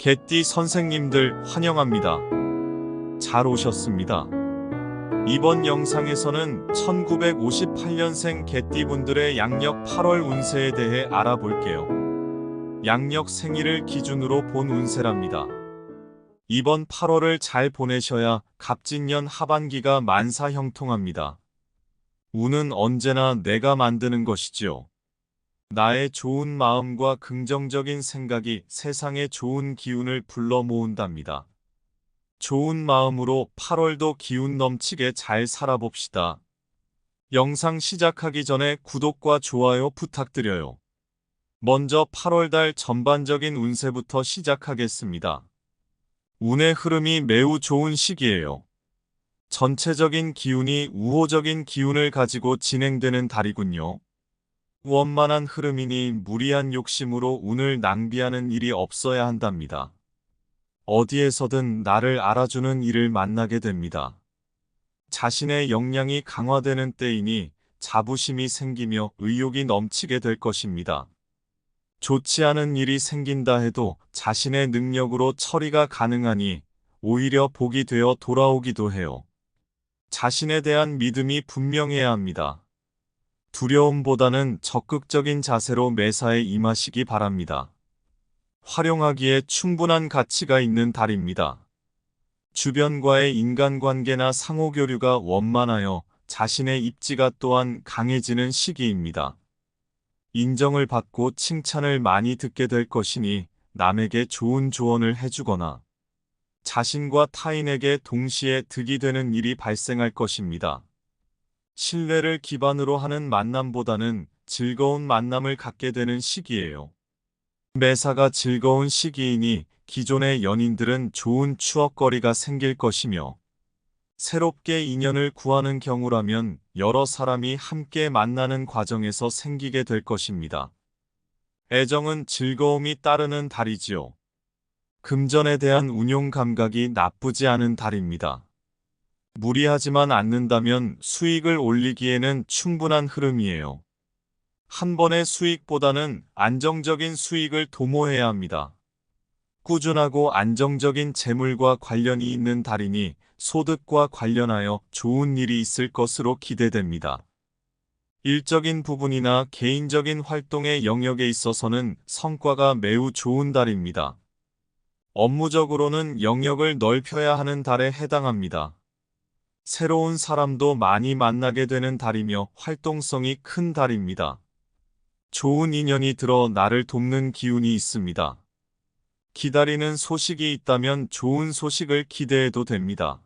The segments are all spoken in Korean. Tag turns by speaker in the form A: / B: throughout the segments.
A: 개띠 선생님들 환영합니다. 잘 오셨습니다. 이번 영상에서는 1958년생 개띠분들의 양력 8월 운세에 대해 알아볼게요. 양력 생일을 기준으로 본 운세랍니다. 이번 8월을 잘 보내셔야 갑진년 하반기가 만사 형통합니다. 운은 언제나 내가 만드는 것이지요. 나의 좋은 마음과 긍정적인 생각이 세상에 좋은 기운을 불러 모은답니다. 좋은 마음으로 8월도 기운 넘치게 잘 살아봅시다. 영상 시작하기 전에 구독과 좋아요 부탁드려요. 먼저 8월달 전반적인 운세부터 시작하겠습니다. 운의 흐름이 매우 좋은 시기예요. 전체적인 기운이 우호적인 기운을 가지고 진행되는 달이군요. 원만한 흐름이니 무리한 욕심으로 운을 낭비하는 일이 없어야 한답니다. 어디에서든 나를 알아주는 일을 만나게 됩니다. 자신의 역량이 강화되는 때이니 자부심이 생기며 의욕이 넘치게 될 것입니다. 좋지 않은 일이 생긴다 해도 자신의 능력으로 처리가 가능하니 오히려 복이 되어 돌아오기도 해요. 자신에 대한 믿음이 분명해야 합니다. 두려움보다는 적극적인 자세로 매사에 임하시기 바랍니다. 활용하기에 충분한 가치가 있는 달입니다. 주변과의 인간관계나 상호교류가 원만하여 자신의 입지가 또한 강해지는 시기입니다. 인정을 받고 칭찬을 많이 듣게 될 것이니 남에게 좋은 조언을 해주거나 자신과 타인에게 동시에 득이 되는 일이 발생할 것입니다. 신뢰를 기반으로 하는 만남보다는 즐거운 만남을 갖게 되는 시기예요. 매사가 즐거운 시기이니 기존의 연인들은 좋은 추억거리가 생길 것이며 새롭게 인연을 구하는 경우라면 여러 사람이 함께 만나는 과정에서 생기게 될 것입니다. 애정은 즐거움이 따르는 달이지요. 금전에 대한 운용 감각이 나쁘지 않은 달입니다. 무리하지만 않는다면 수익을 올리기에는 충분한 흐름이에요. 한 번의 수익보다는 안정적인 수익을 도모해야 합니다. 꾸준하고 안정적인 재물과 관련이 있는 달이니 소득과 관련하여 좋은 일이 있을 것으로 기대됩니다. 일적인 부분이나 개인적인 활동의 영역에 있어서는 성과가 매우 좋은 달입니다. 업무적으로는 영역을 넓혀야 하는 달에 해당합니다. 새로운 사람도 많이 만나게 되는 달이며 활동성이 큰 달입니다. 좋은 인연이 들어 나를 돕는 기운이 있습니다. 기다리는 소식이 있다면 좋은 소식을 기대해도 됩니다.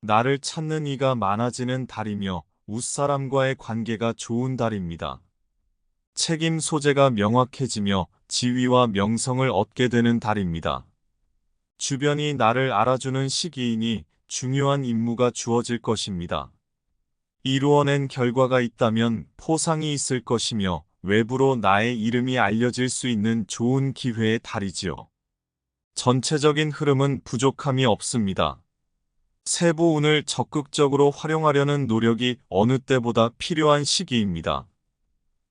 A: 나를 찾는 이가 많아지는 달이며 웃사람과의 관계가 좋은 달입니다. 책임 소재가 명확해지며 지위와 명성을 얻게 되는 달입니다. 주변이 나를 알아주는 시기이니 중요한 임무가 주어질 것입니다. 이루어낸 결과가 있다면 포상이 있을 것이며 외부로 나의 이름이 알려질 수 있는 좋은 기회의 달이지요. 전체적인 흐름은 부족함이 없습니다. 세부 운을 적극적으로 활용하려는 노력이 어느 때보다 필요한 시기입니다.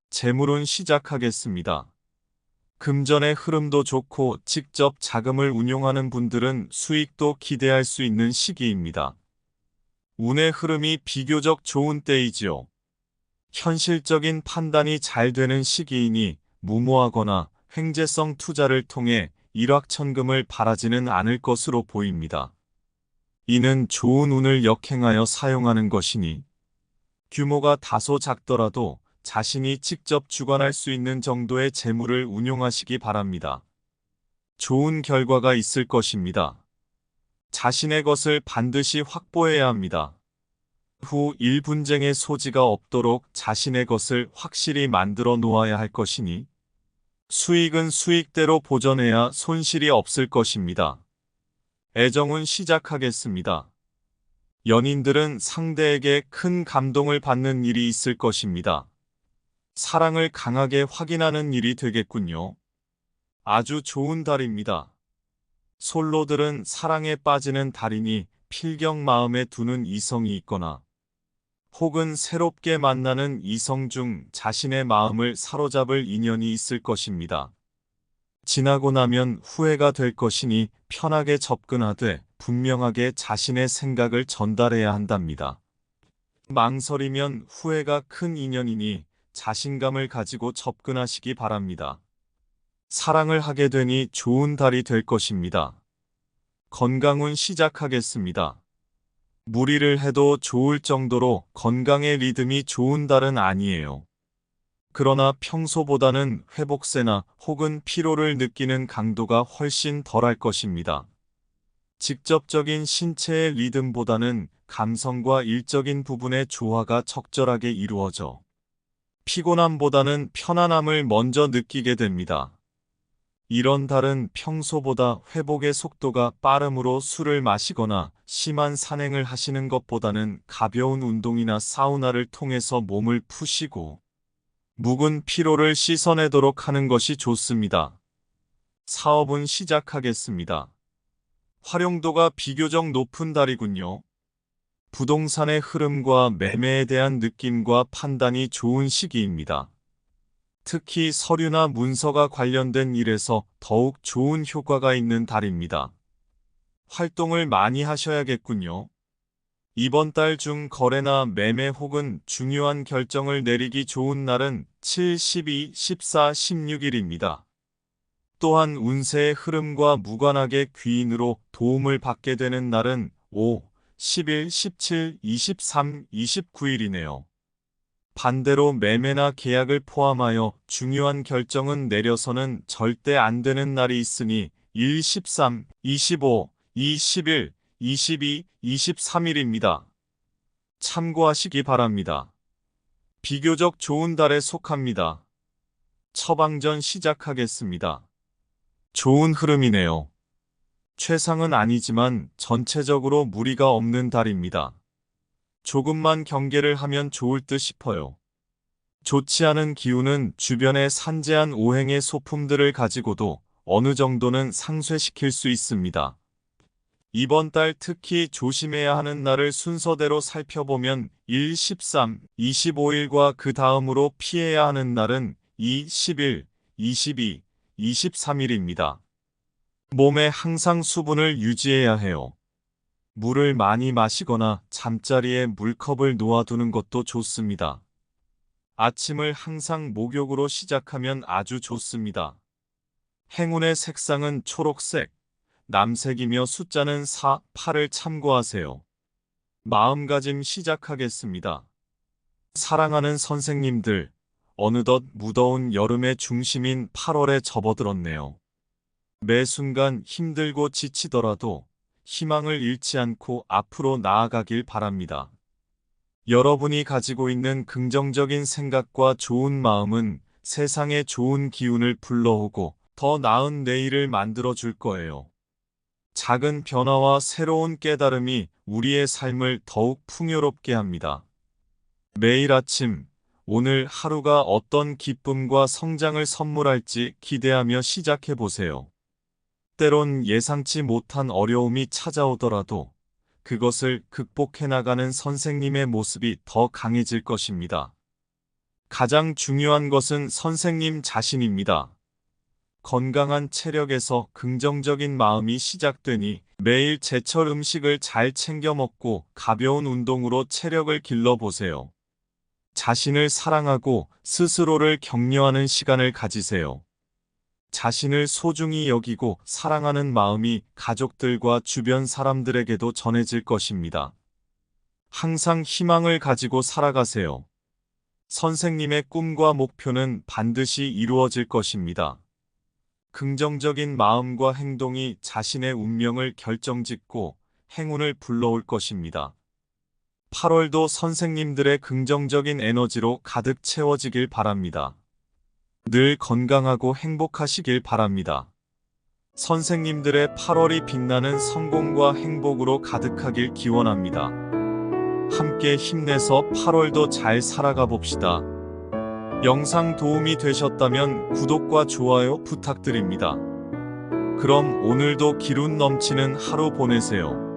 A: 재물운 시작하겠습니다. 금전의 흐름도 좋고 직접 자금을 운용하는 분들은 수익도 기대할 수 있는 시기입니다. 운의 흐름이 비교적 좋은 때이지요. 현실적인 판단이 잘 되는 시기이니 무모하거나 횡재성 투자를 통해 일확천금을 바라지는 않을 것으로 보입니다. 이는 좋은 운을 역행하여 사용하는 것이니 규모가 다소 작더라도 자신이 직접 주관할 수 있는 정도의 재물을 운용하시기 바랍니다. 좋은 결과가 있을 것입니다. 자신의 것을 반드시 확보해야 합니다. 후 일분쟁의 소지가 없도록 자신의 것을 확실히 만들어 놓아야 할 것이니 수익은 수익대로 보전해야 손실이 없을 것입니다. 애정은 시작하겠습니다. 연인들은 상대에게 큰 감동을 받는 일이 있을 것입니다. 사랑을 강하게 확인하는 일이 되겠군요. 아주 좋은 달입니다. 솔로들은 사랑에 빠지는 달이니 필경 마음에 두는 이성이 있거나 혹은 새롭게 만나는 이성 중 자신의 마음을 사로잡을 인연이 있을 것입니다. 지나고 나면 후회가 될 것이니 편하게 접근하되 분명하게 자신의 생각을 전달해야 한답니다. 망설이면 후회가 큰 인연이니 자신감을 가지고 접근하시기 바랍니다. 사랑을 하게 되니 좋은 달이 될 것입니다. 건강운 시작하겠습니다. 무리를 해도 좋을 정도로 건강의 리듬이 좋은 달은 아니에요. 그러나 평소보다는 회복세나 혹은 피로를 느끼는 강도가 훨씬 덜할 것입니다. 직접적인 신체의 리듬보다는 감성과 일적인 부분의 조화가 적절하게 이루어져 피곤함보다는 편안함을 먼저 느끼게 됩니다. 이런 달은 평소보다 회복의 속도가 빠르므로 술을 마시거나 심한 산행을 하시는 것보다는 가벼운 운동이나 사우나를 통해서 몸을 푸시고 묵은 피로를 씻어내도록 하는 것이 좋습니다. 사업은 시작하겠습니다. 활용도가 비교적 높은 달이군요. 부동산의 흐름과 매매에 대한 느낌과 판단이 좋은 시기입니다. 특히 서류나 문서가 관련된 일에서 더욱 좋은 효과가 있는 달입니다. 활동을 많이 하셔야겠군요. 이번 달 중 거래나 매매 혹은 중요한 결정을 내리기 좋은 날은 7, 12, 14, 16일입니다. 또한 운세의 흐름과 무관하게 귀인으로 도움을 받게 되는 날은 5, 11, 17, 23, 29일이네요. 반대로 매매나 계약을 포함하여 중요한 결정은 내려서는 절대 안 되는 날이 있으니 1, 13, 25, 21, 22, 23일입니다. 참고하시기 바랍니다. 비교적 좋은 달에 속합니다. 처방전 시작하겠습니다. 좋은 흐름이네요. 최상은 아니지만 전체적으로 무리가 없는 달입니다. 조금만 경계를 하면 좋을 듯 싶어요. 좋지 않은 기운은 주변의 산재한 오행의 소품들을 가지고도 어느 정도는 상쇄시킬 수 있습니다. 이번 달 특히 조심해야 하는 날을 순서대로 살펴보면 1, 13, 25일과 그 다음으로 피해야 하는 날은 2, 11, 22, 23일입니다. 몸에 항상 수분을 유지해야 해요. 물을 많이 마시거나 잠자리에 물컵을 놓아두는 것도 좋습니다. 아침을 항상 목욕으로 시작하면 아주 좋습니다. 행운의 색상은 초록색, 남색이며 숫자는 4, 8을 참고하세요. 마음가짐 시작하겠습니다. 사랑하는 선생님들, 어느덧 무더운 여름의 중심인 8월에 접어들었네요. 매 순간 힘들고 지치더라도 희망을 잃지 않고 앞으로 나아가길 바랍니다. 여러분이 가지고 있는 긍정적인 생각과 좋은 마음은 세상에 좋은 기운을 불러오고 더 나은 내일을 만들어 줄 거예요. 작은 변화와 새로운 깨달음이 우리의 삶을 더욱 풍요롭게 합니다. 매일 아침, 오늘 하루가 어떤 기쁨과 성장을 선물할지 기대하며 시작해 보세요. 때론 예상치 못한 어려움이 찾아오더라도 그것을 극복해 나가는 선생님의 모습이 더 강해질 것입니다. 가장 중요한 것은 선생님 자신입니다. 건강한 체력에서 긍정적인 마음이 시작되니 매일 제철 음식을 잘 챙겨 먹고 가벼운 운동으로 체력을 길러보세요. 자신을 사랑하고 스스로를 격려하는 시간을 가지세요. 자신을 소중히 여기고 사랑하는 마음이 가족들과 주변 사람들에게도 전해질 것입니다. 항상 희망을 가지고 살아가세요. 선생님의 꿈과 목표는 반드시 이루어질 것입니다. 긍정적인 마음과 행동이 자신의 운명을 결정짓고 행운을 불러올 것입니다. 8월도 선생님들의 긍정적인 에너지로 가득 채워지길 바랍니다. 늘 건강하고 행복하시길 바랍니다. 선생님들의 8월이 빛나는 성공과 행복으로 가득하길 기원합니다. 함께 힘내서 8월도 잘 살아가 봅시다. 영상 도움이 되셨다면 구독과 좋아요 부탁드립니다. 그럼 오늘도 기운 넘치는 하루 보내세요.